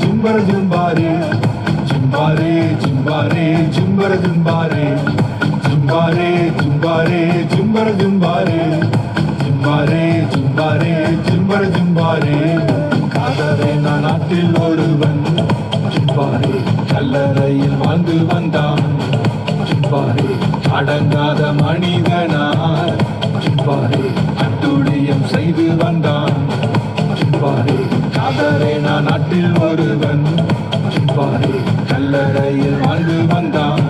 ஜும்பர ஜும்பாரே ஜும்பாரே ஜும்பாரே ஜும்பர ஜும்பாரே ஜும்பாரே ஜும்பாரே ஜும்பர ஜும்பாரே ஜும்பாரே ஜும்பாரே ஜும்பர ஜும்பாரே காதலே நான் நாட்டில் ஒருவன் வாழ்ந்து வந்தான். ஜும்பாரே அடங்காத மனிதனார். ஜும்பாரே அத்துழியம் செய்து வந்தான். ஜும்பாரே காதரே நான் நாட்டில் ஒருவன். ஜும்பாரே கல்லறையில் வாழ்ந்து வந்தான்.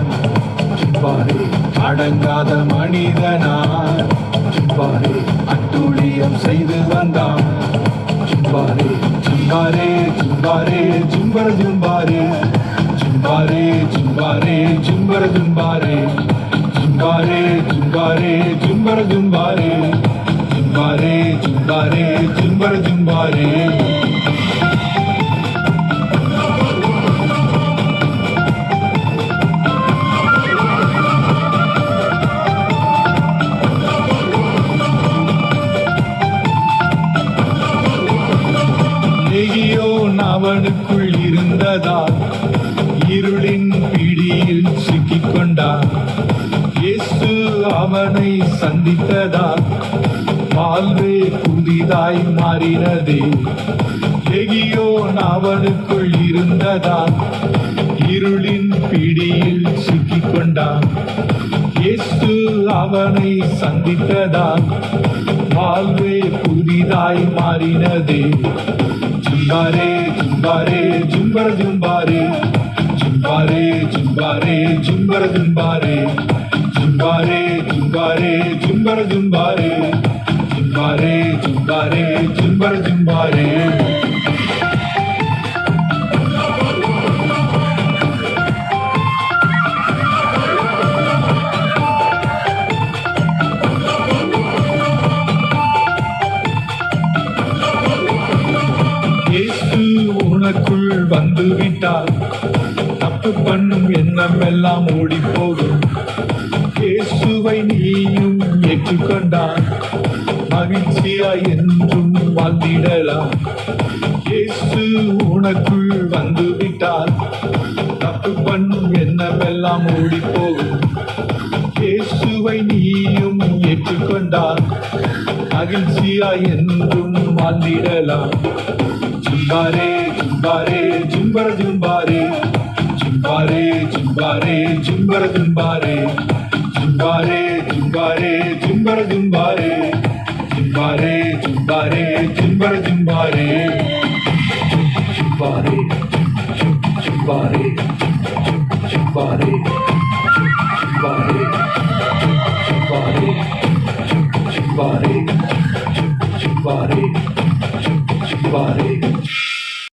ஜும்பாரே அடங்காத மனிதனார். ஜும்பாரே அத்துழியம் செய்து வந்தான். ஜும்பாரே ஜும்பாரே ஜும்பாரே ஜும்பர. ஜும்பாரே ஜும்பாரே ஜும்பாரே ஜும்பர ஜும்பாரே. ஜும்பாரே ஜும்பாரே ஜும்பர ஜும்பாரே. ஜும்பாரே ஜும்பாரே ஜும்பர ஜும்பாரே. லெகியோன் அவனுக்குள் இருந்ததா இருளின் பிடியில் சிக்கிக் கொண்டார் இயேசு அவனை சந்தித்ததால் வாழ்வே புதிதாய் மாறினதே. எகியோன் அவனுக்குள் இருந்ததால் இருளின் பிடியில் சிக்கிக் கொண்டான் இயேசு அவனை சந்தித்ததால் வாழ்வே புதிதாய் மாறினதே. ஜும்பாரே ஜும்பாரே ஜும்பர் ஜும்பாரே. ஜும்பாரே ஜும்பர ஜும்பாரே. ஜும்பாரே ஜும்பாரே ஜும்பர ஜும்பாரே. ஜும்பாரே ஜும்பாரே ஜும்பர ஜும்பாரே. உனக்குள் வந்து விட்டால் தப்பு பண்ணும் எண்ணம் எல்லாம் ஓடி போகும் இயேசுவை நீயும் ஏற்றுக்கொண்டான் மகிழ்ச்சியாய் என்றும் வாழ்ந்திடலாம். இயேசு உனக்குள் வந்து விட்டால் தப்பு பண்ணும் எண்ணம் எல்லாம் ஓடி போகும் இயேசுவை நீயும் ஏற்றுக்கொண்டால் மகிழ்ச்சியாய் என்றும் வாழ்ந்திடலாம். ஜும்பாரே ஜும்பாரே ஜும்பர ஜும்பாரே. ஜும்பாரே ஜும்பாரே ஜும்பர ஜும்பாரே ஜும்பாரே ஜும்பாரே ஜும்பர ஜும்பாரே ஜும்பாரே ஜும்பாரே ஜும்பர ஜும்பாரே ஜும்பாரே ஜும்பாரே ஜும்பாரே ஜும்பாரே ஜும்பாரே ஜும்பாரே ஜும்பாரே ஜும்பாரே